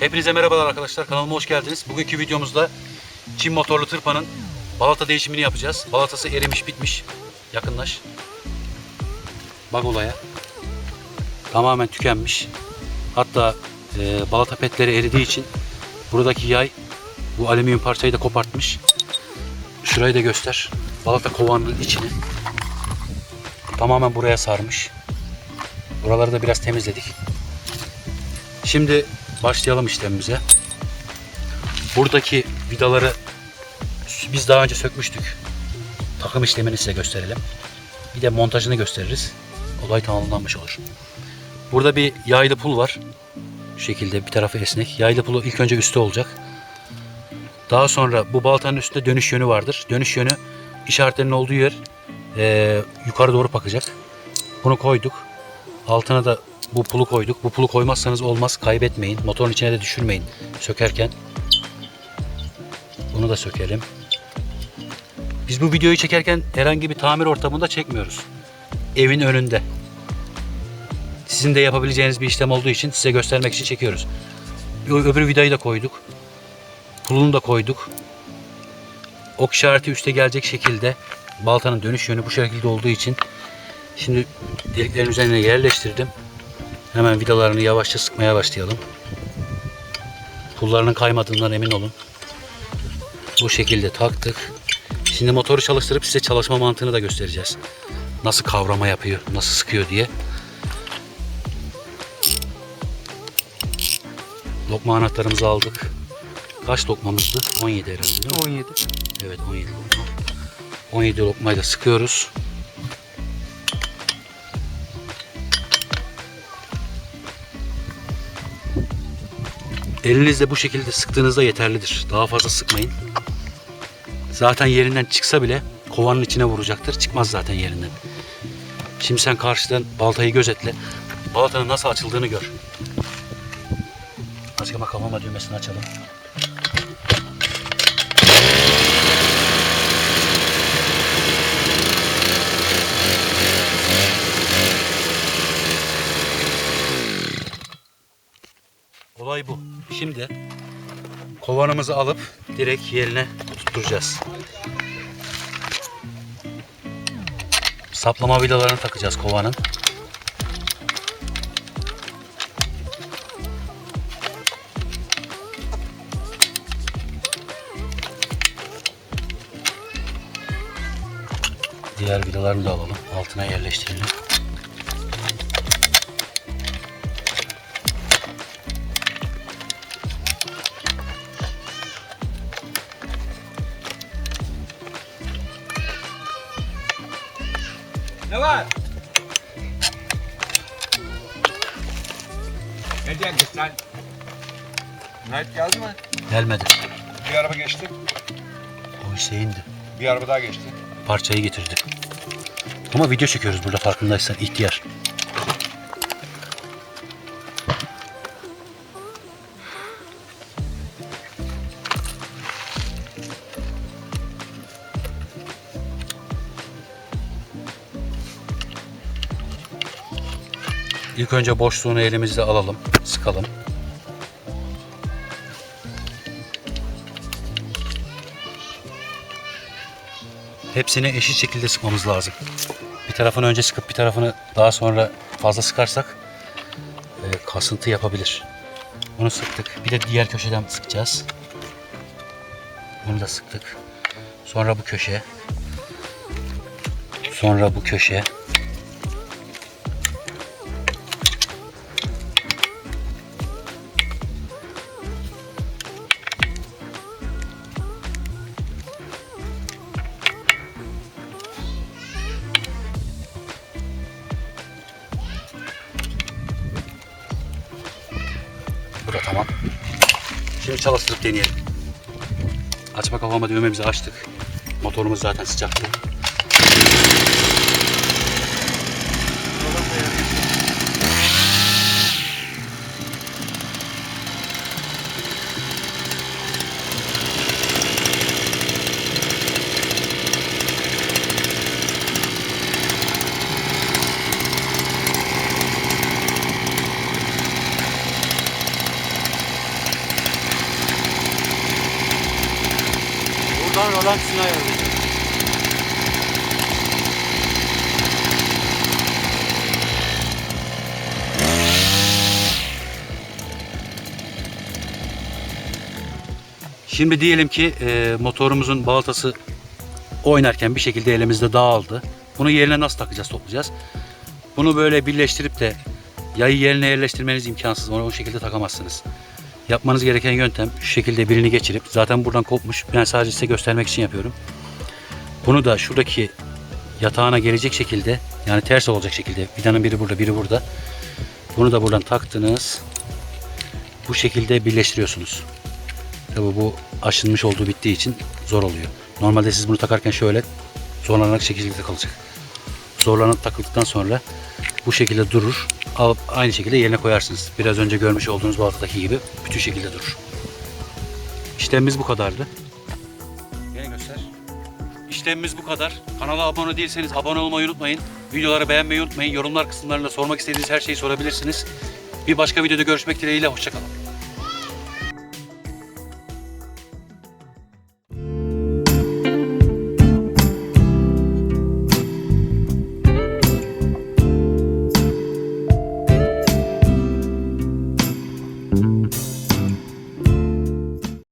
Hepinize merhabalar arkadaşlar. Kanalıma hoş geldiniz. Bugünkü videomuzda Çin motorlu tırpanın balata değişimini yapacağız. Balatası erimiş bitmiş. Yakınlaş. Bak olaya. Tamamen tükenmiş. Hatta e, balata petleri eridiği için buradaki yay bu alüminyum parçayı da kopartmış. Şurayı da göster. Balata kovanının içini tamamen buraya sarmış. Buraları da biraz temizledik. Şimdi başlayalım işlemimize. Buradaki vidaları biz daha önce sökmüştük. Takım işlemini size gösterelim. Bir de montajını gösteririz. Olay tamamlanmış olur. Burada bir yaylı pul var. Şu şekilde bir tarafı esnek. Yaylı pulu ilk önce üstte olacak. Daha sonra bu baltanın üstünde dönüş yönü vardır. Dönüş yönü işaretlerin olduğu yer eee, yukarı doğru bakacak. Bunu koyduk. Altına da bu pulu koyduk. Bu pulu koymazsanız olmaz. Kaybetmeyin. Motorun içine de düşürmeyin sökerken. Bunu da sökelim. Biz bu videoyu çekerken herhangi bir tamir ortamında çekmiyoruz. Evin önünde. Sizin de yapabileceğiniz bir işlem olduğu için size göstermek için çekiyoruz. Öbür vidayı da koyduk. Pulunu da koyduk. Ok işareti üste gelecek şekilde baltanın dönüş yönü bu şekilde olduğu için şimdi deliklerin üzerine yerleştirdim. Hemen vidalarını yavaşça sıkmaya başlayalım. Pullarının kaymadığından emin olun. Bu şekilde taktık. Şimdi motoru çalıştırıp size çalışma mantığını da göstereceğiz. Nasıl kavrama yapıyor, nasıl sıkıyor diye. Lokma anahtarımızı aldık. Kaç lokmamızdı? 17 herhalde değil mi? 17. Evet 17 lokma. 17 lokmayı da sıkıyoruz. Elinizle bu şekilde sıktığınızda yeterlidir. Daha fazla sıkmayın. Zaten yerinden çıksa bile kovanın içine vuracaktır. Çıkmaz zaten yerinden. Şimdi sen karşıdan baltayı gözetle. Baltanın nasıl açıldığını gör. Ama kafama düğmesini açalım. Olay bu. Şimdi kovanımızı alıp direkt yerine tutturacağız. Saplama vidalarını takacağız kovanın. Diğer vidalarını da alalım. Altına yerleştirelim. Ne var? Ne diyorsun sen? Mert geldi mi? Gelmedi. Bir araba geçti. O Hüseyin'di. Bir araba daha geçti. Parçayı getirdi. Ama video çekiyoruz burada farkındaysan ihtiyar. İlk önce boşluğunu elimizle alalım, sıkalım. Hepsini eşit şekilde sıkmamız lazım. Bir tarafını önce sıkıp bir tarafını daha sonra fazla sıkarsak e, kasıntı yapabilir. Bunu sıktık. Bir de diğer köşeden sıkacağız. Bunu da sıktık. Sonra bu köşe. Sonra bu köşe. Tamam. Şimdi çalıştırıp deneyelim. Açma kafama düğmemizi açtık. Motorumuz zaten sıcaktı. Buradan rolantisini ayarlayacağız. Şimdi diyelim ki e, motorumuzun balatası oynarken bir şekilde elimizde dağıldı. Bunu yerine nasıl takacağız, toplayacağız? Bunu böyle birleştirip de yayı yerine yerleştirmeniz imkansız. Onu o şekilde takamazsınız. Yapmanız gereken yöntem şu şekilde birini geçirip zaten buradan kopmuş. Ben sadece size göstermek için yapıyorum. Bunu da şuradaki yatağına gelecek şekilde yani ters olacak şekilde vidanın biri burada biri burada. Bunu da buradan taktınız. Bu şekilde birleştiriyorsunuz. Tabi bu aşınmış olduğu bittiği için zor oluyor. Normalde siz bunu takarken şöyle zorlanarak şekilde kalacak. Zorlanıp takıldıktan sonra bu şekilde durur. Alıp aynı şekilde yerine koyarsınız. Biraz önce görmüş olduğunuz balıktaki gibi bütün şekilde durur. İşlemimiz bu kadardı. Gene göster. İşlemimiz bu kadar. Kanala abone değilseniz abone olmayı unutmayın. Videoları beğenmeyi unutmayın. Yorumlar kısımlarında sormak istediğiniz her şeyi sorabilirsiniz. Bir başka videoda görüşmek dileğiyle. Hoşçakalın.